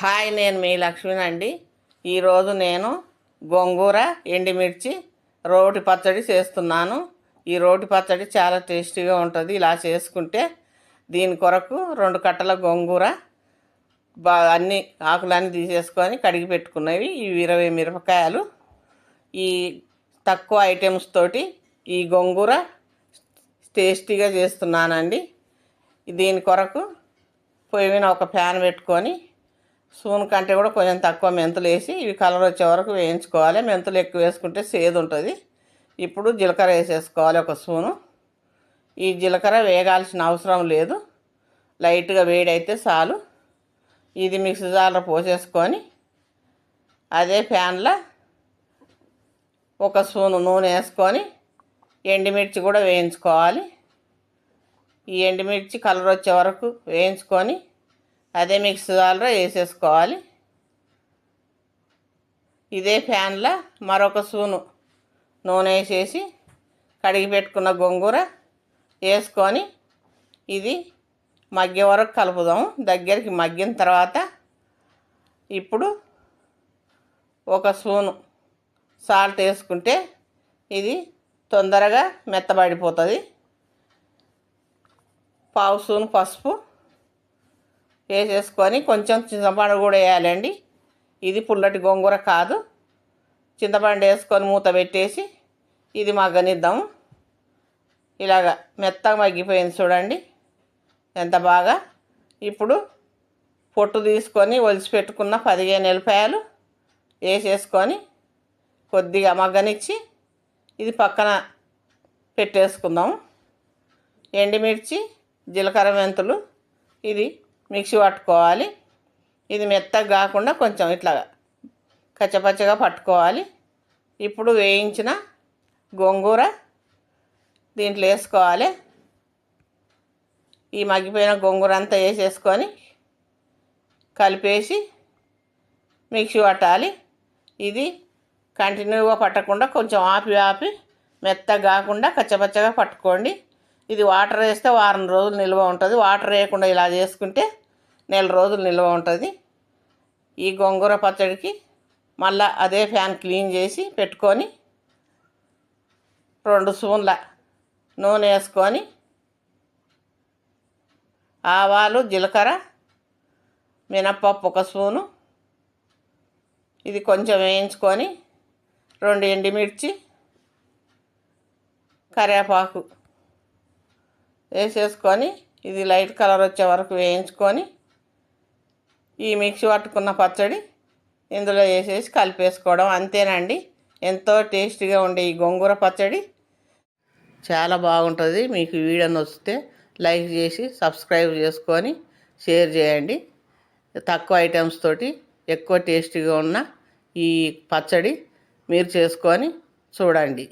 Hi నేను మీ లక్ష్మిని అండి. ఈరోజు నేను గోంగూర ఎండిమిర్చి రోటి పచ్చడి చేస్తున్నాను. ఈ రోటి పచ్చడి చాలా టేస్టీగా ఉంటుంది. ఇలా చేసుకుంటే దీని కొరకు రెండు కట్టల గోంగూర బా అన్ని ఆకులన్నీ తీసేసుకొని కడిగి పెట్టుకున్నవి. ఇవి ఇరవై మిరపకాయలు. ఈ తక్కువ ఐటమ్స్ తోటి ఈ గోంగూర టేస్టీగా చేస్తున్నానండి. దీని కొరకు పొయ్యి మీద ఒక ఫ్యాన్ పెట్టుకొని సూన్ కంటే కూడా కొంచెం తక్కువ మెంతులు వేసి ఇవి కలర్ వచ్చే వరకు వేయించుకోవాలి. మెంతులు ఎక్కువ వేసుకుంటే సేదు ఉంటుంది. ఇప్పుడు జీలకర్ర వేసేసుకోవాలి ఒక స్పూను ఈ జీలకర్ర వేగాల్సిన అవసరం లేదు. లైట్గా వేడైతే చాలు. ఇది మిక్సీ జార్లో పోసేసుకొని అదే ఫ్యాన్లో ఒక స్పూను నూనె వేసుకొని ఎండుమిర్చి కూడా వేయించుకోవాలి. ఈ ఎండుమిర్చి కలర్ వచ్చే వరకు వేయించుకొని అదే మిక్స్ జార్లో వేసేసుకోవాలి. ఇదే ఫ్యాన్లో మరొక స్పూను నూనె వేసేసి కడిగి పెట్టుకున్న గోంగూర వేసుకొని ఇది మగ్గే వరకు కలుపుదాము. దగ్గరికి మగ్గిన తర్వాత ఇప్పుడు ఒక స్పూను సాల్ట్ వేసుకుంటే ఇది తొందరగా మెత్తబడిపోతుంది. పావు స్పూన్ పసుపు వేసేసుకొని కొంచెం చింతపండు కూడా వేయాలండి. ఇది పుల్లటి గోంగూర కాదు. చింతపండు వేసుకొని మూత పెట్టేసి ఇది మగ్గనిద్దాము. ఇలాగ మెత్తగా మగ్గిపోయింది చూడండి. ఎంత బాగా. ఇప్పుడు పొట్టు తీసుకొని ఒలిచి పెట్టుకున్న పదిహేను ఎల్లిపాయలు వేసేసుకొని కొద్దిగా మగ్గనిచ్చి ఇది పక్కన పెట్టేసుకుందాం ఎండుమిర్చి జీలకర్ర మెంతులు ఇది మిక్సీ పట్టుకోవాలి. ఇది మెత్తగా కాకుండా కొంచెం ఇట్లా కచ్చపచ్చగా పట్టుకోవాలి. ఇప్పుడు వేయించిన గోంగూర దీంట్లో వేసుకోవాలి. ఈ మగ్గిపోయిన గోంగూర అంతా వేసేసుకొని కలిపేసి మిక్సీ పట్టాలి. ఇది కంటిన్యూగా పట్టకుండా కొంచెం ఆపి ఆపి మెత్తగా కాకుండా కచ్చపచ్చగా పట్టుకోండి. ఇది వాటర్ వేస్తే వారం రోజులు నిల్వ ఉంటుంది. వాటర్ వేయకుండా ఇలా చేసుకుంటే నెల రోజులు నిల్వ ఉంటుంది. ఈ గోంగూర పచ్చడికి మళ్ళా అదే ఫ్యాన్ క్లీన్ చేసి పెట్టుకొని రెండు స్పూన్ల నూనె వేసుకొని ఆవాలు జీలకర్ర మినప్పప్పు ఒక స్పూను. ఇది కొంచెం వేయించుకొని రెండు ఎండుమిర్చి కరివేపాకు వేసేసుకొని ఇది లైట్ కలర్ వచ్చే వరకు వేయించుకొని ఈ మిక్సీ పట్టుకున్న పచ్చడి ఇందులో వేసేసి కలిపేసుకోవడం అంతేనండి. ఎంతో టేస్టీగా ఉండే ఈ గోంగూర పచ్చడి. చాలా బాగుంటుంది. మీకు వీడియో నచ్చితే లైక్ చేసి సబ్స్క్రైబ్ చేసుకొని షేర్ చేయండి. తక్కువ ఐటమ్స్ తోటి ఎక్కువ టేస్టీగా ఉన్న ఈ పచ్చడి మీరు చేసుకొని చూడండి.